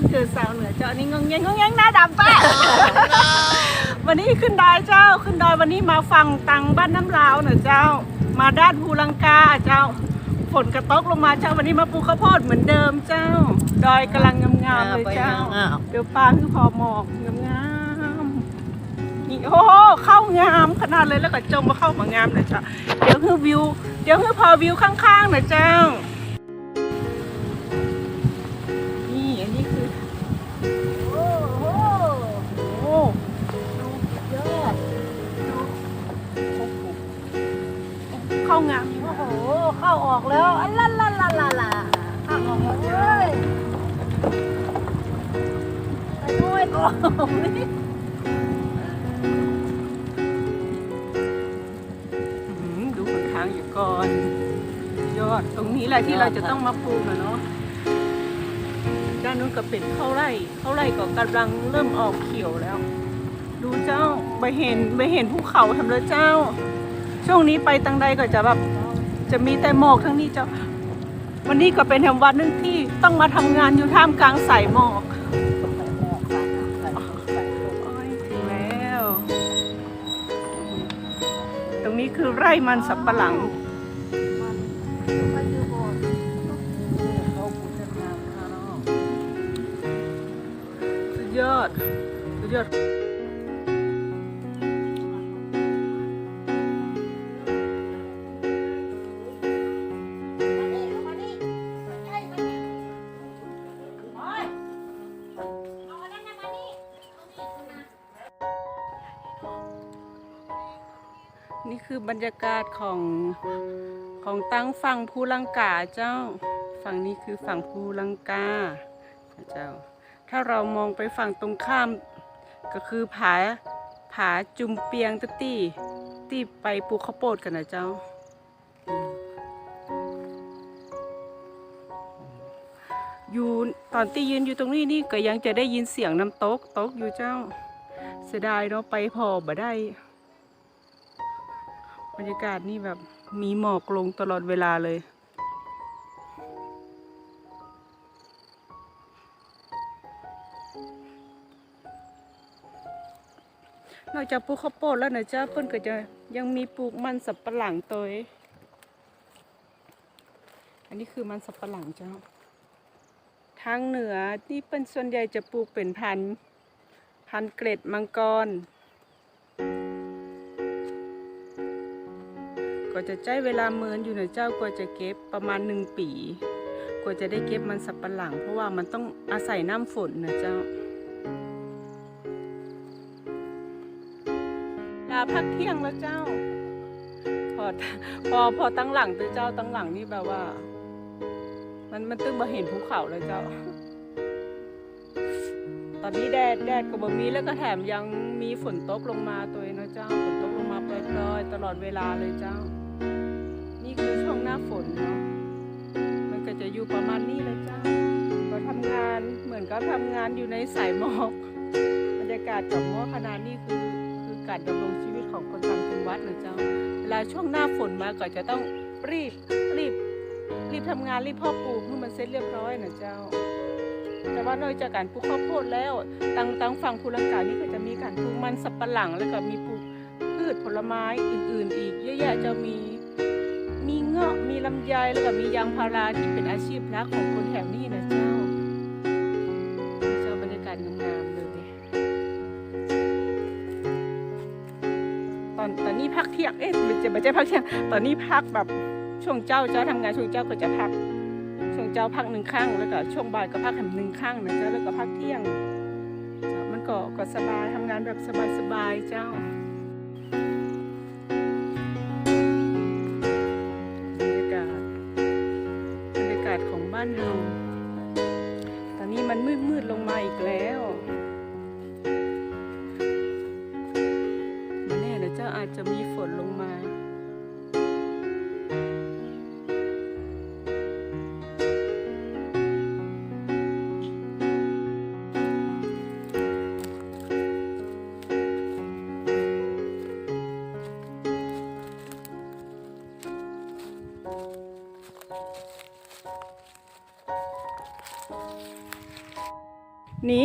วันเกิดสาวเหนือเจ้าอันนี้งงแงงงงแงงหน้าดำป้าวันนี้ขึ้นดอยเจ้า ขึ้นดอยวันนี้มาฟังตังบ้านน้ำลาวเหนือเจ้า มาด้านภูลังกาเจ้าฝนกระตกลงมาเจ้าวันนี้มาปลูกข้าวโพดเหมือนเดิมเจ้า ดอยกำลังงามๆเลยเจ้า เดี๋ยวปลาคือพอหมอกงามๆนี่โอ้โหเข้างามขนาดเลยแล้วก็จงมาเข้ามางามเลยจ้ะเดี๋ยวคือวิว เดี๋ยวคือพอวิวข้างๆนะเจ้า ด้วยก่อนนี่อื้อหือดูหนทางอยู่ก่อน ยอดตรงนี้แหละที่เราจะต้องมาปลูกนะเนาะด้านนู้นก็เป็นข้าวไร่ข้าวไร่ก็กำลังเริ่มออกเขียวแล้ว ดูเจ้าไปเห็นไปเห็นภูเขาทำเลยเจ้า ช่วงนี้ไปตังใดก็จะแบบจะมีแต่หมอกทั้งนี้เจ้า วันนี้ก็เป็นแห่งวันหนึงที่ต้องมาทำงานอยู่ท่ามกลางสายหมอก นี้คือไร่มันสับปะหลัง สุดยอด สุดยอด คือบรรยากาศของของตั้งฝั่งภูลังกาเจ้า ฝั่งนี้คือฝั่งภูลังกาเจ้า ถ้าเรามองไปฝั่งตรงข้าม ก็คือผาผาจุมเปียงตะตี้ที่ไปปูข้าวโพดกันนะเจ้า อยู่ตอนที่ยืนอยู่ตรงนี้นี่ก็ยังจะได้ยินเสียงน้ำตกตกอยู่เจ้า เสียดายเนาะไปพอบ่ได้ รรยากาศนี่แบบมีหมอกลงตลอดเวลาเลย นอกจากปลูกข้าวโพดแล้วนะเจ้าเพิ่นก็จะยังมีปลูกมันสับปะหลังตัวองอันนี้คือมันสับปะหลังเจ้า ทางเหนือนี่เป็นส่วนใหญ่จะปลูกเป็นพันธุ์พันธุ์เกล็ดมังกร ก็จะใช้เวลาเมินอยู่นะเจ้ากว่าจะเก็บประมาณหนึ่งปีกว่าจะได้เก็บมันสับปะหลัง เพราะว่ามันต้องอาศัยน้ำฝนนะเจ้าลาพักเที่ยงแล้วเจ้า พอพอพอตั้งหลังตัวเจ้าตั้งหลังนี่แบบว่า มันมันตึ้งมาเห็นภูเขาเลยเจ้า ตอนนี้แดดแดดก็บ่มีแล้วก็แถมยังมีฝนตกลงมาตัวเองนะเจ้าฝนตกลงมาปล่อยๆตลอดเวลาเลยเจ้า นี่คือช่วงหน้าฝนเนาะ มันก็จะอยู่ประมาณนี้เลยเจ้า ก็ทำงานเหมือนกับทำงานอยู่ในสายหมอกบรรยากาศกับหม้อขนาดนี้คือคือการดำรงชีวิตของคนต่างจังหวัดนะเจ้า เวลาช่วงหน้าฝนมาก็จะต้องรีบรีบรีบทำงานรีบพ่อปลูกให้มันเสร็จเรียบร้อยนะเจ้า แต่ว่านอกจากการปลูกข้าวโพดแล้วตังตังฝั่งภูลังกานี่ก็จะมีการปลูกมันสับปะหลังแล้วก็มีปลูกพืชผลไม้อื่น ๆ อีกเยอะแยะจะมี มีเงาะมีลำไยแล้วก็มียางพาราที่เป็นอาชีพหลักของคนแถวนี้นะเจ้าเจ้าบรรยากาศงามๆเลยตอนตอนนี้พักเที่ยงเอ๊ะมันจะไม่ใช่พักเที่ยงตอนนี้พักแบบช่วงเจ้าเจ้าทำงานช่วงเจ้าก็จะพักช่วงเจ้าพักหนึ่งข้างแล้วก็ช่วงบ่ายก็พักแถมหนึ่งข้างนะเจ้าแล้วก็พักเที่ยงมันก็ก็สบายทำงานแบบสบายๆเจ้า นี้มันมืดมืดๆลงมาอีกแล้วไม่แน่นะเจ้าอาจจะมีฝนลงมา หนี